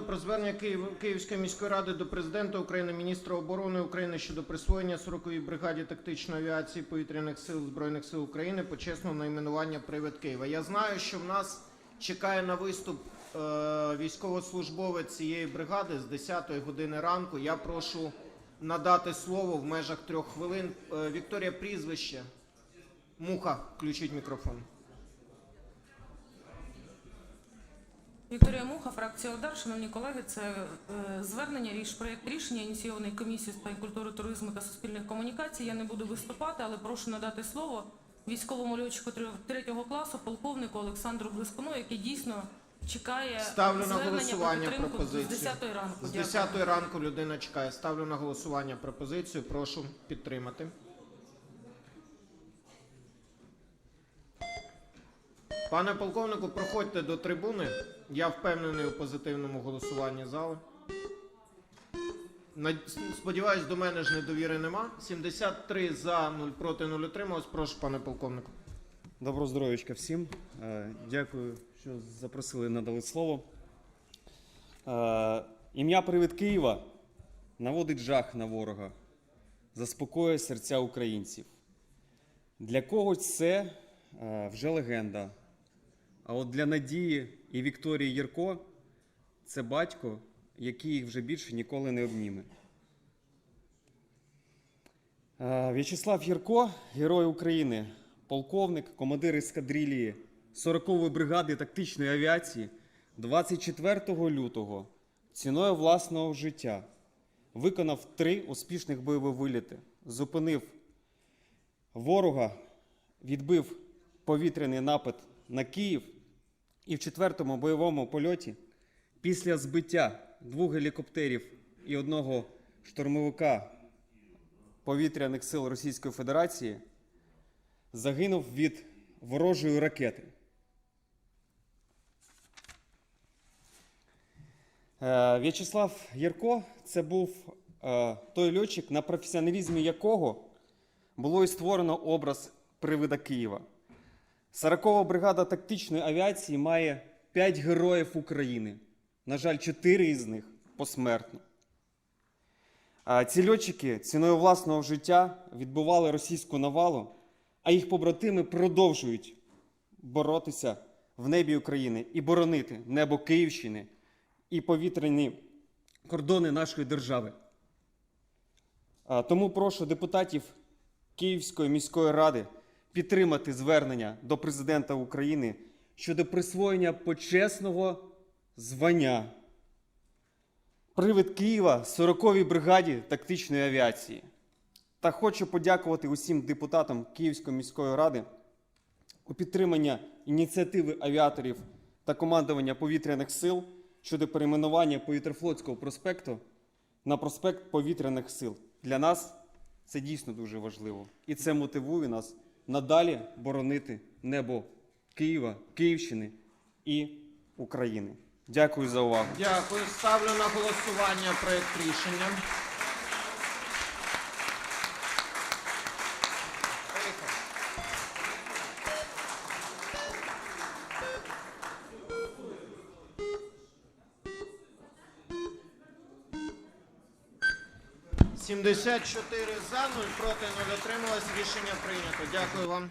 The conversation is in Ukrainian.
про звернення Київ, Київської міської ради до президента України, міністра оборони України щодо присвоєння 40-й бригаді тактичної авіації повітряних сил Збройних сил України почесного найменування Привид Києва. Я знаю, що в нас чекає на виступ е, військовослужбовець цієї бригади з 10-ї години ранку. Я прошу надати слово в межах трьох хвилин. Е, Вікторія, прізвище. Муха, включіть мікрофон. Вікторія Муха, фракція ОДАР. Шановні колеги, це е, звернення ріш проєкт рішення ініційований комісією з питань культури, туризму та суспільних комунікацій. Я не буду виступати, але прошу надати слово військовому льотчику тр- третього класу, полковнику Олександру Блискуну, який дійсно чекає Ставлю на голосування про пропозицію. з 10 ранку. З Дякую. 10 ранку людина чекає. Ставлю на голосування пропозицію. Прошу підтримати. Пане полковнику, проходьте до трибуни. Я впевнений у позитивному голосуванні. Над- Сподіваюсь, до мене ж недовіри нема. 73 за, 0 проти, 0 утрималось. Прошу, пане полковнику. Доброго здоров'ячка всім. Е, Дякую, що запросили надали слово. Е, Ім'я Привид Києва наводить жах на ворога, заспокоює серця українців. Для когось це е, вже легенда. А от для Надії і Вікторії Єрко це батько, який їх вже більше ніколи не обніме. Е, В'ячеслав Єрко, герой України, полковник, командир ескадрилії 40-ї бригади тактичної авіації 24 лютого ціною власного життя виконав три успішних бойові виліти, зупинив ворога, відбив повітряний напад на Київ і в четвертому бойовому польоті після збиття двох гелікоптерів і одного штурмовика повітряних сил Російської Федерації загинув від ворожої ракети. Е, В'ячеслав Єрко це був е, той льотчик, на професіоналізмі якого було і створено образ привида Києва. 40-ва бригада тактичної авіації має 5 героїв України. На жаль, 4 із них посмертно. А Ці льотчики ціною власного життя відбували російську навалу, а їх побратими продовжують боротися в небі України і боронити небо Київщини і повітряні кордони нашої держави. Тому прошу депутатів Київської міської ради підтримати звернення до президента України щодо присвоєння почесного звання Привид Києва 40-й бригаді тактичної авіації. Та хочу подякувати усім депутатам Київської міської ради у підтримання ініціативи авіаторів та командування повітряних сил щодо перейменування повітряфлотського проспекту на проспект повітряних сил. Для нас це дійсно дуже важливо. І це мотивує нас надалі боронити небо Києва, Київщини і України. Дякую за увагу. Дякую. Ставлю на голосування проект рішення. 74 за, 0 проти, 0 отрималось. Рішення прийнято. Дякую вам.